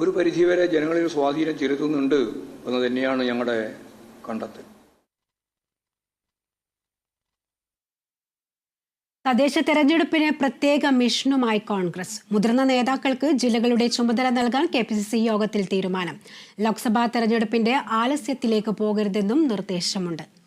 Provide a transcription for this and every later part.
ഒരു പരിധിവരെ ജനങ്ങളിൽ സ്വാധീനം ചെലുത്തുന്നുണ്ട് എന്ന് തന്നെയാണ് ഞങ്ങളുടെ കണ്ടെത്തൽ. തദ്ദേശ തെരഞ്ഞെടുപ്പിന് പ്രത്യേക മിഷനുമായി കോൺഗ്രസ്. മുതിർന്ന നേതാക്കൾക്ക് ജില്ലകളുടെ ചുമതല നൽകാൻ കെ പി സി സി യോഗത്തിൽ തീരുമാനം. ലോക്സഭാ തെരഞ്ഞെടുപ്പിന്റെ ആലസ്യത്തിലേക്ക് പോകരുതെന്നും നിർദ്ദേശമുണ്ട്.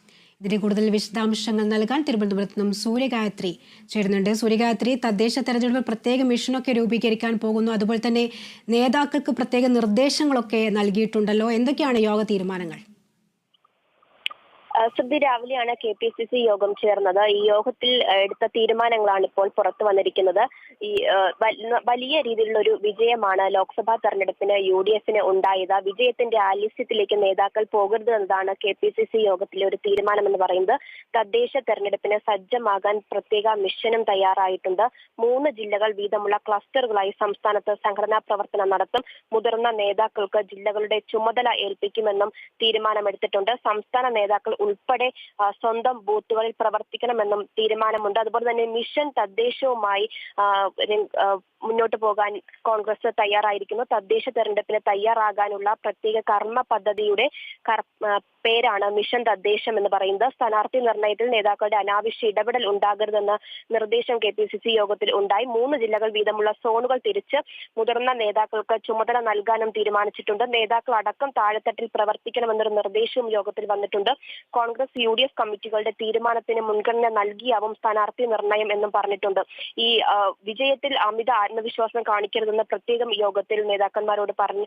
ഇതിന്റെ കൂടുതൽ വിശദാംശങ്ങൾ നൽകാൻ തിരുവനന്തപുരത്ത് നിന്നും സൂര്യഗായത്രി ചേരുന്നുണ്ട്. സൂര്യഗായത്രി തദ്ദേശ തെരഞ്ഞെടുപ്പ് പ്രത്യേക മിഷനൊക്കെ രൂപീകരിക്കാൻ പോകുന്നു. അതുപോലെ തന്നെ നേതാക്കൾക്ക് പ്രത്യേക നിർദ്ദേശങ്ങളൊക്കെ നൽകിയിട്ടുണ്ടല്ലോ. എന്തൊക്കെയാണ് യോഗ തീരുമാനങ്ങൾ? സുദ്ധി രാവിലെയാണ് കെ പി സി സി യോഗം ചേർന്നത്. ഈ യോഗത്തിൽ എടുത്ത തീരുമാനങ്ങളാണ് ഇപ്പോൾ പുറത്തു വന്നിരിക്കുന്നത്. ഈ വലിയ രീതിയിലുള്ള ഒരു വിജയമാണ് ലോക്സഭാ തെരഞ്ഞെടുപ്പിന് യു ഡി എഫിന് ഉണ്ടായത്. വിജയത്തിന്റെ ആലിസ്യത്തിലേക്ക് നേതാക്കൾ പോകരുത് എന്നതാണ് കെ പി സി സി യോഗത്തിലെ ഒരു തീരുമാനമെന്ന് പറയുന്നത്. തദ്ദേശ തെരഞ്ഞെടുപ്പിന് സജ്ജമാകാൻ പ്രത്യേക മിഷനും തയ്യാറായിട്ടുണ്ട്. മൂന്ന് ജില്ലകൾ വീതമുള്ള ക്ലസ്റ്ററുകളായി സംസ്ഥാനത്ത് സംഘടനാ പ്രവർത്തനം നടത്തും. മുതിർന്ന നേതാക്കൾക്ക് ജില്ലകളുടെ ചുമതല ഏൽപ്പിക്കുമെന്നും തീരുമാനമെടുത്തിട്ടുണ്ട്. സംസ്ഥാന നേതാക്കൾ ഉൾപ്പെടെ സ്വന്തം ബൂത്തുകളിൽ പ്രവർത്തിക്കണമെന്നും തീരുമാനമുണ്ട്. അതുപോലെ തന്നെ മിഷൻ തദ്ദേശവുമായി മുന്നോട്ട് പോകാൻ കോൺഗ്രസ് തയ്യാറായിരിക്കുന്നു. തദ്ദേശ തെരഞ്ഞെടുപ്പിന് തയ്യാറാകാനുള്ള പ്രത്യേക കർമ്മ പദ്ധതിയുടെ പേരാണ് മിഷൻ തദ്ദേശം എന്ന് പറയുന്നത്. സ്ഥാനാർത്ഥി നിർണയത്തിൽ നേതാക്കളുടെ അനാവശ്യ ഇടപെടൽ ഉണ്ടാകരുതെന്ന് നിർദ്ദേശം കെ പി സി സി യോഗത്തിൽ ഉണ്ടായി. മൂന്ന് ജില്ലകൾ വീതമുള്ള സോണുകൾ തിരിച്ച് മുതിർന്ന നേതാക്കൾക്ക് ചുമതല നൽകാനും തീരുമാനിച്ചിട്ടുണ്ട്. നേതാക്കൾ അടക്കം താഴെത്തട്ടിൽ പ്രവർത്തിക്കണമെന്നൊരു നിർദ്ദേശവും യോഗത്തിൽ വന്നിട്ടുണ്ട്. കോൺഗ്രസ് യു ഡി എഫ് കമ്മിറ്റികളുടെ തീരുമാനത്തിന് മുൻഗണന നൽകിയാവും സ്ഥാനാർത്ഥി നിർണയം എന്നും പറഞ്ഞിട്ടുണ്ട്. ഈ വിജയത്തിൽ അമിത ആത്മവിശ്വാസം കാണിക്കരുതെന്ന് പ്രത്യേകം യോഗത്തിൽ നേതാക്കന്മാരോട് പറഞ്ഞ്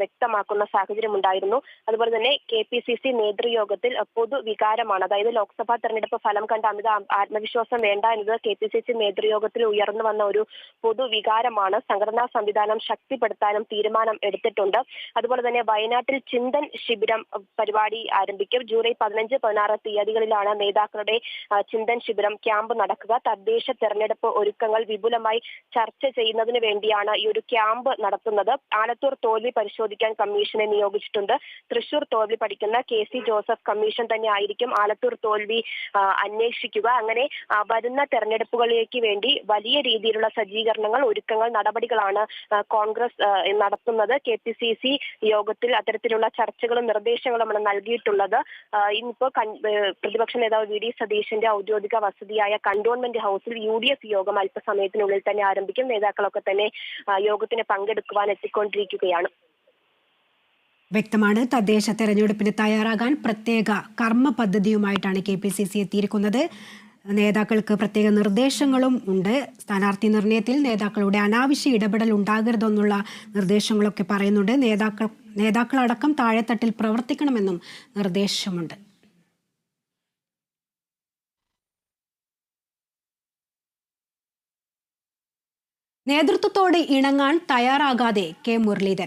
വ്യക്തമാക്കുന്ന സാഹചര്യം ഉണ്ടായിരുന്നു അതുപോലെ തന്നെ കെ പി സി സി നേതൃയോഗത്തിൽ പൊതുവികാരമാണ് അതായത് ലോക്സഭാ തെരഞ്ഞെടുപ്പ് ഫലം കണ്ട അമിത ആത്മവിശ്വാസം വേണ്ട എന്നത് കെ പി സി സി നേതൃയോഗത്തിൽ ഉയർന്നു വന്ന ഒരു പൊതുവികാരമാണ് സംഘടനാ സംവിധാനം ശക്തിപ്പെടുത്താനും തീരുമാനം എടുത്തിട്ടുണ്ട്. അതുപോലെ തന്നെ വയനാട്ടിൽ ചിന്തൻ ശിബിരം പരിപാടി ആരംഭിക്കും. ജൂലൈ പതിനഞ്ച് പതിനാറ് തീയതികളിലാണ് നേതാക്കളുടെ ചിന്തൻ ശിബിരം ക്യാമ്പ് നടക്കുക. തദ്ദേശ തെരഞ്ഞെടുപ്പ് ഒരുക്കങ്ങൾ വിപുലമായി ചർച്ച ചെയ്യുന്നതിന് വേണ്ടിയാണ് ഈ ഒരു ക്യാമ്പ് നടത്തുന്നത്. ആലത്തൂർ തോൽവി പരിശോധിക്കാൻ കമ്മീഷനെ നിയോഗിച്ചിട്ടുണ്ട്. തൃശൂർ തോൽവി പഠിക്കുന്ന കെ സി ജോസഫ് കമ്മീഷൻ തന്നെ ആയിരിക്കും ആലത്തൂർ തോൽവി അന്വേഷിക്കുക. അങ്ങനെ വരുന്ന തെരഞ്ഞെടുപ്പുകളിലേക്ക് വേണ്ടി വലിയ രീതിയിലുള്ള സജ്ജീകരണങ്ങൾ ഒരുക്കങ്ങൾ നടപടികളാണ് കോൺഗ്രസ് നടത്തുന്നത്. കെ പി സി സി യോഗത്തിൽ അത്തരത്തിലുള്ള ചർച്ചകളും നിർദ്ദേശങ്ങളുമാണ് നൽകിയിട്ടുള്ളത്. ഇന്നിപ്പോ പ്രതിപക്ഷ നേതാവ് വി ഡി സതീശന്റെ ഔദ്യോഗിക വസതിയായ കണ്ടോൺമെന്റ് ഹൌസിൽ യു ഡി എഫ് യോഗം അല്പസമയത്തിനുള്ളിൽ തന്നെ ആരംഭിക്കും. നേതാക്കളൊക്കെ തന്നെ യോഗത്തിന് പങ്കെടുക്കുവാൻ എത്തിക്കൊണ്ടിരിക്കുകയാണ്. വ്യക്തമാണ്. തദ്ദേശ തെരഞ്ഞെടുപ്പിന് തയ്യാറാകാൻ പ്രത്യേക കർമ്മ പദ്ധതിയുമായിട്ടാണ് കെ പി സി സി എത്തിയിരിക്കുന്നത്. നേതാക്കൾക്ക് പ്രത്യേക നിർദ്ദേശങ്ങളും ഉണ്ട്. സ്ഥാനാർത്ഥി നിർണയത്തിൽ നേതാക്കളുടെ അനാവശ്യ ഇടപെടൽ ഉണ്ടാകരുതെന്നുള്ള നിർദ്ദേശങ്ങളൊക്കെ പറയുന്നുണ്ട്. നേതാക്കൾ നേതാക്കളടക്കം താഴെത്തട്ടിൽ പ്രവർത്തിക്കണമെന്നും നിർദ്ദേശമുണ്ട്. നേതൃത്വത്തോട് ഇണങ്ങാൻ തയ്യാറാകാതെ കെ മുരളീധരൻ.